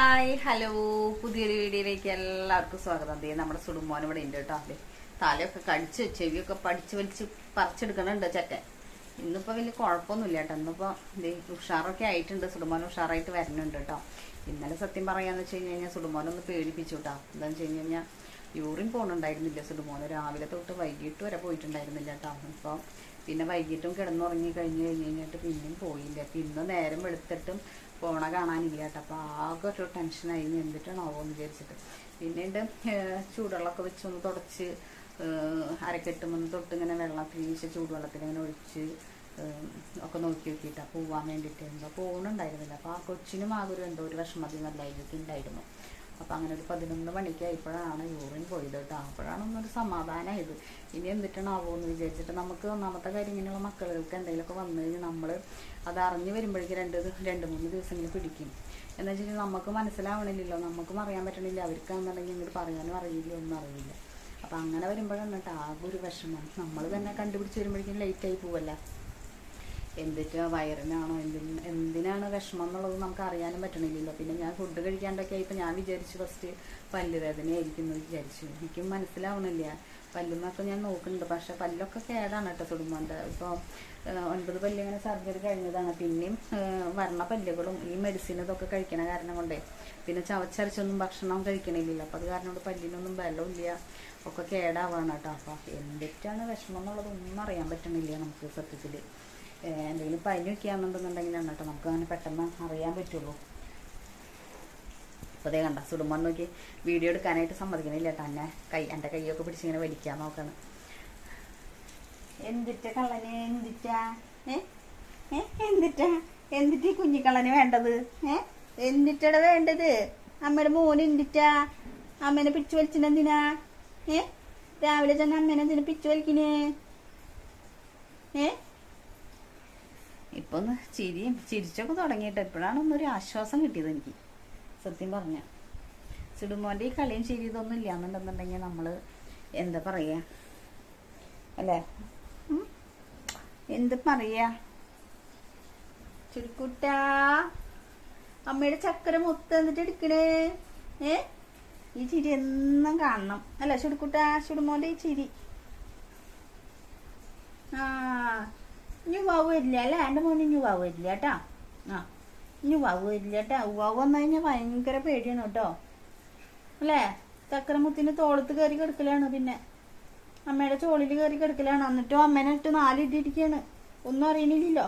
Hi hello പുതിയൊരു വീഡിയോയിലേക്ക് എല്ലാവർക്കും സ്വാഗതം. ദേ നമ്മുടെ സുടുമോൻ ഇവിടെ ഉണ്ട് കേട്ടോ. അതെ തലയൊക്കെ കടിച്ച് ചെവിയൊക്കെ പഠിച്ച് വലിച്ച് പറിച്ചെടുക്കണുണ്ട് ചെക്കൻ ഇന്നിപ്പോൾ വലിയ കുഴപ്പമൊന്നുമില്ല കേട്ടോ. ഇന്നിപ്പോൾ ദേ ഉഷാറൊക്കെ ആയിട്ടുണ്ട്. സുടുമോൻ ഉഷാറായിട്ട് വരുന്നുണ്ട് കേട്ടോ. ഇന്നലെ സത്യം പറയാന്ന് വെച്ച് കഴിഞ്ഞ് കഴിഞ്ഞാൽ സുടുമോനൊന്ന് പേടിപ്പിച്ചു കേട്ടോ. എന്താണെന്ന് വെച്ച് കഴിഞ്ഞ് കഴിഞ്ഞാൽ യൂറിൻ പോകണുണ്ടായിരുന്നില്ല സുടുമോന് രാവിലെ തൊട്ട് വൈകിട്ട് വരെ പോയിട്ടുണ്ടായിരുന്നില്ല കേട്ടോ. അപ്പോൾ പിന്നെ വൈകിട്ടും കിടന്നുറങ്ങി കഴിഞ്ഞ് കഴിഞ്ഞ് കഴിഞ്ഞിട്ട് പിന്നെയും പോയില്ല. പിന്നെ നേരം വെളുത്തിട്ടും പോണ കാണാനില്ല കേട്ടോ. അപ്പോൾ ആകെ ഒരു ടെൻഷനായി ഇനി എന്തിട്ടാണാവോ എന്ന് വിചാരിച്ചിട്ട്. പിന്നീട് ചൂടുവെള്ളമൊക്കെ വെച്ചൊന്ന് തുടച്ച് അരക്കെട്ടുമെന്ന് തൊട്ട് ഇങ്ങനെ വെള്ളത്തിൽ വീശ ചൂടുവെള്ളത്തിൽ ഇങ്ങനെ ഒഴിച്ച് ഒക്കെ നോക്കി നോക്കിയിട്ട് പോവാൻ വേണ്ടിയിട്ട് എന്തോ പോകുന്നുണ്ടായിരുന്നില്ല അപ്പോൾ ആ കൊച്ചിനും ആകൊരു എന്തോ ഒരു വിഷമതി നല്ലതായിട്ട് ഉണ്ടായിരുന്നു. അപ്പം അങ്ങനെ ഒരു പതിനൊന്ന് മണിക്ക് ആയപ്പോഴാണ് യൂറിൻ പോയത് കേട്ടോ. അപ്പോഴാണ് ഒന്നൊരു സമാധാനമായത് ഇനി എന്തിട്ടാണാവോ എന്ന് വിചാരിച്ചിട്ട് നമുക്ക് ഒന്നാമത്തെ കാര്യം ഇങ്ങനെയുള്ള മക്കൾക്ക് എന്തെങ്കിലുമൊക്കെ വന്നു കഴിഞ്ഞാൽ നമ്മൾ അത് അറിഞ്ഞു വരുമ്പോഴേക്കും രണ്ട് രണ്ട് മൂന്ന് ദിവസങ്ങളിൽ പിടിക്കും. എന്ന് വെച്ചാൽ നമുക്ക് മനസ്സിലാവണില്ലല്ലോ. നമുക്കും അറിയാൻ പറ്റണില്ല. അവർക്കാണെന്നുണ്ടെങ്കിൽ ഇങ്ങോട്ട് പറയാനും അറിയില്ല ഒന്നും അറിയില്ല. അപ്പം അങ്ങനെ വരുമ്പോഴാണ് കേട്ടോ ആകെ ഒരു വിഷമം. നമ്മൾ തന്നെ കണ്ടുപിടിച്ച് വരുമ്പോഴേക്കും ലേറ്റായി പോവല്ല? എന്തിട്ട് വയറിനാണോ എന്തിന് എന്തിനാണ് വിഷമം എന്നുള്ളത് നമുക്ക് അറിയാനും പറ്റണില്ലല്ലോ. പിന്നെ ഞാൻ ഫുഡ് കഴിക്കാണ്ടൊക്കെ ആയപ്പോൾ ഞാൻ വിചാരിച്ചു ഫസ്റ്റ് പല്ല് വേദനയായിരിക്കും എന്ന് വിചാരിച്ചു. എനിക്കും മനസ്സിലാവണില്ല. പല്ലുമൊക്കെ ഞാൻ നോക്കുന്നുണ്ട്. പക്ഷെ പല്ലൊക്കെ കേടാണ് കേട്ടോ സുടുമ്പോന്റെ ഇപ്പോൾ ഒൻപത് പല്ല് ഇങ്ങനെ സർജറി കഴിഞ്ഞതാണ്. പിന്നെയും വരണ പല്ലുകളും ഈ മെഡിസിൻ ഇതൊക്കെ കഴിക്കണ കാരണം കൊണ്ടേ പിന്നെ ചവച്ചരച്ചൊന്നും ഭക്ഷണം കഴിക്കണില്ല അപ്പോൾ അത് കാരണം കൊണ്ട് പല്ലിനൊന്നും ബലമില്ല. ഒക്കെ കേടാവാണ് കേട്ടോ. അപ്പം എന്തിട്ടാണ് വിഷമം എന്നുള്ളത് ഒന്നും അറിയാൻ പറ്റണില്ല നമുക്ക് സത്യത്തിൽ എന്തെങ്കിലും പനിയൊക്കെ ആണെന്നുണ്ടെങ്കിലാണ് കേട്ടോ. നമുക്ക് അങ്ങനെ പെട്ടെന്ന് അറിയാൻ പറ്റുള്ളൂ. അപ്പോൾ അതേ കണ്ട സുടുമൺ നോക്കി. വീഡിയോ എടുക്കാനായിട്ട് സമ്മതിക്കണില്ല കേട്ടോ. എന്നെ കൈ എന്റെ കൈയൊക്കെ പിടിച്ചിങ്ങനെ വലിക്കാൻ നോക്കണം. എന്തിട്ട കള്ളനെ എന്തിട്ടാ ഏ? എന്തിട്ടാ എന്തിട്ട് ഈ കുഞ്ഞിക്കള്ളന് വേണ്ടത്? ഏ? എന്തിട്ടാണ് വേണ്ടത്? അമ്മയുടെ മോന് എന്തിട്ടാ അമ്മേനെ പിടിച്ചു വലിച്ചിനെന്തിനാ ഏ? രാവിലെ തന്നെ അമ്മേനെ എന്തിനാ പിടിച്ചു വലിക്കണേ? ഏ? ഇപ്പൊ ഒന്ന് ചിരിയും ചിരിച്ചൊക്കെ തുടങ്ങിയിട്ട് എപ്പോഴാണ് ഒന്നൊരു ആശ്വാസം കിട്ടിയത് എനിക്ക്. സത്യം പറഞ്ഞ. സിടുമോന്റെ ഈ കളിയും ചിരി ഇതൊന്നും ഇല്ലാന്നുണ്ടെന്നുണ്ടെങ്കിൽ നമ്മൾ എന്താ പറയുക അല്ലേ? എന്ത് പറയാ? ചുരുക്കുട്ടാ അമ്മയുടെ ചക്കര മുത്ത് എന്നിട്ട് എടുക്കണേ. ഏ? ഈ ചിരി എന്നും കാണണം. അല്ല ചുടുക്കുട്ടാ ചുടുമോന്റെ ഈ ചിരി. ആ ഇനി വാവ് വരില്ല അല്ലേ? എന്റെ മോന് ഇനി വാവ് വരില്ല കേട്ടാ. ആ ഇനി വാവ് വരില്ല കേട്ടാ. വാവ് വന്നു കഴിഞ്ഞാൽ ഭയങ്കര പേടിയാണ് കേട്ടോ. അല്ലേ? ചക്രമുത്തിന് തോളത്ത് കയറി കിടക്കലാണ് പിന്നെ. അമ്മയുടെ ചോളിൽ കയറി കിടക്കലാണ്. എന്നിട്ടും അമ്മേനെ ഇട്ട് നാല് ഇടിയിരിക്കാണ് ഒന്നും അറിയണില്ലല്ലോ.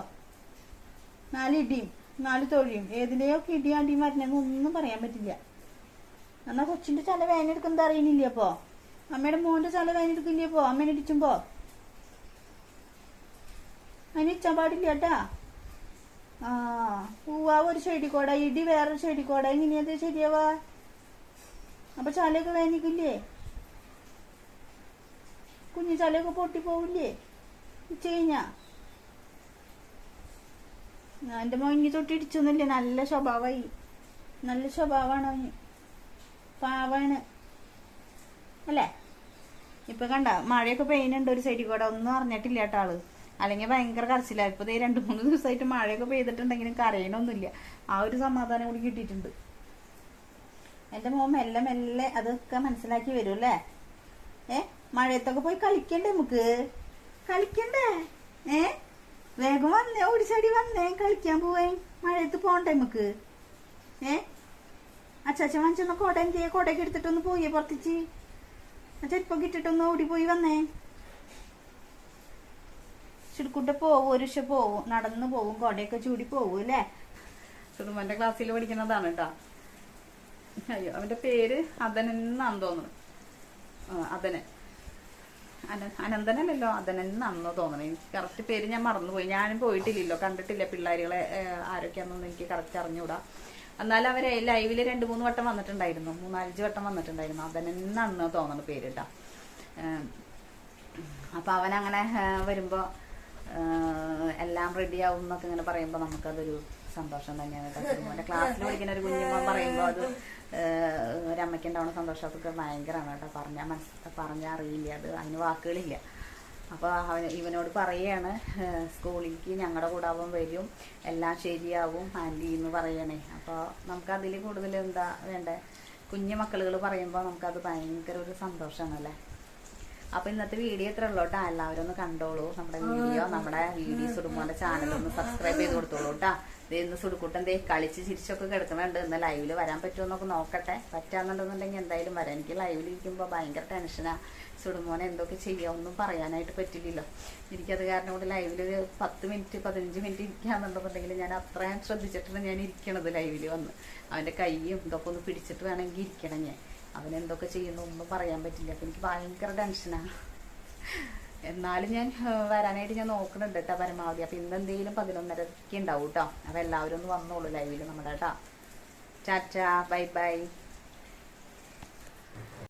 നാല് ഇടിയും നാല് തൊഴിയും. ഏതിലെയൊക്കെ ഇടിയും അടിയും വരണമെന്ന് ഒന്നും പറയാൻ പറ്റില്ല. എന്നാൽ കൊച്ചിന്റെ ചില വേനെടുക്കുന്നത് അറിയണില്ല അപ്പോൾ അമ്മയുടെ മോന്റെ ചില വേനെടുക്കില്ല അപ്പോൾ അമ്മേനെ ഇടിച്ചുമ്പോ? അതിന് ഇച്ചാൻ പാടില്ല കേട്ടാ ആ പൂവാവ് ഒരു ചെടിക്കോട ഇടി വേറൊരു ചെടിക്കോട എങ്ങനെയത് ശരിയാവാ? അപ്പൊ ചലയൊക്കെ വേനിക്കില്ലേ? കുഞ്ഞു ചലയൊക്കെ പൊട്ടിപ്പോവില്ലേ? ഉച്ച കഴിഞ്ഞാ? എന്റെ മോങ്ങി തൊട്ട് ഇടിച്ചൊന്നുമില്ലേ. നല്ല സ്വഭാവമായി നല്ല സ്വഭാവമാണ് അവന്. പാവാണ്. അല്ലേ? ഇപ്പൊ കണ്ട മഴയൊക്കെ പെയ്യുന്നുണ്ട് ഒരു സൈഡിൽ കൂടെ ഒന്നും അറിഞ്ഞിട്ടില്ല കേട്ടോ ആൾ. അല്ലെങ്കിൽ ഭയങ്കര കരച്ചില്ല ഇപ്പൊ ദേ രണ്ട് മൂന്ന് ദിവസമായിട്ട് മഴയൊക്കെ പെയ്തിട്ടുണ്ടെങ്കിലും കരയണമൊന്നുമില്ല ആ ഒരു സമാധാനം കൂടി കിട്ടിയിട്ടുണ്ട്. എന്റെ മോൻ മെല്ലെ മെല്ലെ അതൊക്കെ മനസ്സിലാക്കി വരും അല്ലേ? ഏ? മഴയത്തൊക്കെ പോയി കളിക്കണ്ടേ നമുക്ക്? കളിക്കണ്ടേ? ഏ? വേഗം വന്നേ ഓടിച്ചാടി വന്നേ കളിക്കാൻ പോവേ. മഴയത്ത് പോണ്ടേ നമുക്ക്? ഏ? അച്ചാച്ച വാങ്ങിച്ചൊന്ന് കോട്ടയം എന്തിയെ കോടയൊക്കെ എടുത്തിട്ടൊന്ന് പോയേ പുറത്തിച്ച് അച്ഛൻ ഇപ്പൊ കിട്ടിട്ടൊന്ന് ഓടി പോയി വന്നേ. ചുടുക്കുട്ട പോവും ഒരു പക്ഷെ പോവും നടന്നു പോവും കൊടയൊക്കെ ചൂടി പോവും അല്ലേ? ചുടുമ്പന്റെ ക്ലാസ്സിൽ പഠിക്കുന്നതാണ് കേട്ടോ. അയ്യോ അവന്റെ പേര് അതനെന്നാന്ന് തോന്നുന്നു. അതനെ അതനൻ അന അനന്തനല്ലല്ലോ അതനെന്നാണെന്നോ തോന്നണേ എനിക്ക് കറക്റ്റ് പേര് ഞാൻ മറന്നുപോയി. ഞാനും പോയിട്ടില്ലല്ലോ കണ്ടിട്ടില്ല പിള്ളേരുകളെ ആരൊക്കെയാണെന്നൊന്നും എനിക്ക് കറക്റ്റ് അറിഞ്ഞൂടാ. എന്നാലും അവരെ ലൈവിൽ രണ്ട് മൂന്ന് വട്ടം വന്നിട്ടുണ്ടായിരുന്നു. മൂന്നാലഞ്ച് വട്ടം വന്നിട്ടുണ്ടായിരുന്നു. അതനെന്നാണെന്ന് തോന്നണ പേര് കേട്ടോ. ഏഹ്, അപ്പൊ അവൻ അങ്ങനെ വരുമ്പോ ഏഹ്, എല്ലാം റെഡി ആവും എന്നൊക്കെ ഇങ്ങനെ പറയുമ്പോൾ നമുക്കതൊരു സന്തോഷം തന്നെയാണ് കേട്ടോ. എന്റെ ക്ലാസ്സിൽ പഠിക്കുന്ന ഒരു കുഞ്ഞുമ്മ പറയുമ്പോൾ അത് ഒരമ്മയ്ക്ക് ഉണ്ടാവുന്ന സന്തോഷം അതൊക്കെ ഭയങ്കരമാണ് കേട്ടോ. പറഞ്ഞാൽ മനസ്സ് പറഞ്ഞാൽ അറിയില്ല. അത് അതിന് വാക്കുകളില്ല. അപ്പോൾ അവൻ ഇവനോട് പറയുകയാണ് സ്കൂളിലേക്ക് ഞങ്ങളുടെ കൂടെ അവൻ വരും. എല്ലാം ശരിയാവും. ആന്റി എന്ന് പറയണേ. അപ്പോൾ നമുക്കതിൽ കൂടുതൽ എന്താ വേണ്ടേ? കുഞ്ഞു മക്കളുകൾ പറയുമ്പോൾ നമുക്കത് ഭയങ്കര ഒരു സന്തോഷമാണല്ലേ അപ്പൊ ഇന്നത്തെ വീഡിയോ ഇത്ര ഉള്ളൂ കേട്ടോ. എല്ലാവരും ഒന്ന് കണ്ടോളൂ നമ്മുടെ വീഡിയോ നമ്മുടെ വീഡിയോ സുടുമ്പോന്റെ ചാനൽ ഒന്ന് സബ്സ്ക്രൈബ് ചെയ്ത് കൊടുത്തോളൂ കേട്ടോ. ഇന്ന് സുടുക്കൂട്ടൻ ദേ കളിച്ച് ചിരിച്ചൊക്കെ കിടക്കുന്നുണ്ട്. ഇന്ന് ലൈവിൽ വരാൻ പറ്റുമോ എന്നൊക്കെ നോക്കട്ടെ. പറ്റാന്നുണ്ടെന്നുണ്ടെങ്കിൽ എന്തായാലും വരാം. എനിക്ക് ലൈവിൽ ഇരിക്കുമ്പോൾ ഭയങ്കര ടെൻഷനാ സുടുമോനെ എന്തൊക്കെ ചെയ്യാം? ഒന്നും പറയാനായിട്ട് പറ്റില്ലല്ലോ. എനിക്കത് കാരണം കൊണ്ട് ലൈവിൽ ഒരു പത്ത് മിനിറ്റ് പതിനഞ്ച് മിനിറ്റ് ഇരിക്കാന്നുണ്ടെന്നുണ്ടെങ്കിൽ ഞാൻ അത്രയും ശ്രദ്ധിച്ചിട്ടാണ് ഞാൻ ഇരിക്കണത് ലൈവിൽ വന്ന്. അവന്റെ കൈയും ഇതൊക്കെ ഒന്ന് പിടിച്ചിട്ട് വേണമെങ്കിൽ ഇരിക്കണം ഞാൻ. അവൻ എന്തൊക്കെ ചെയ്യുന്നു ഒന്നും പറയാൻ പറ്റില്ല. അപ്പൊ എനിക്ക് ഭയങ്കര ടെൻഷനാണ് എന്നാലും ഞാൻ വരാനായിട്ട് ഞാൻ നോക്കുന്നുണ്ട് കേട്ടോ പരമാവധി. അപ്പൊ ഇന്ന് എന്തെങ്കിലും പതിനൊന്നരക്ക് ഉണ്ടാവും കേട്ടോ അപ്പൊ എല്ലാവരും ഒന്ന് വന്നോളൂ ലൈവിൽ നമ്മുടെ കേട്ടോ ടാറ്റ ബൈ ബൈ.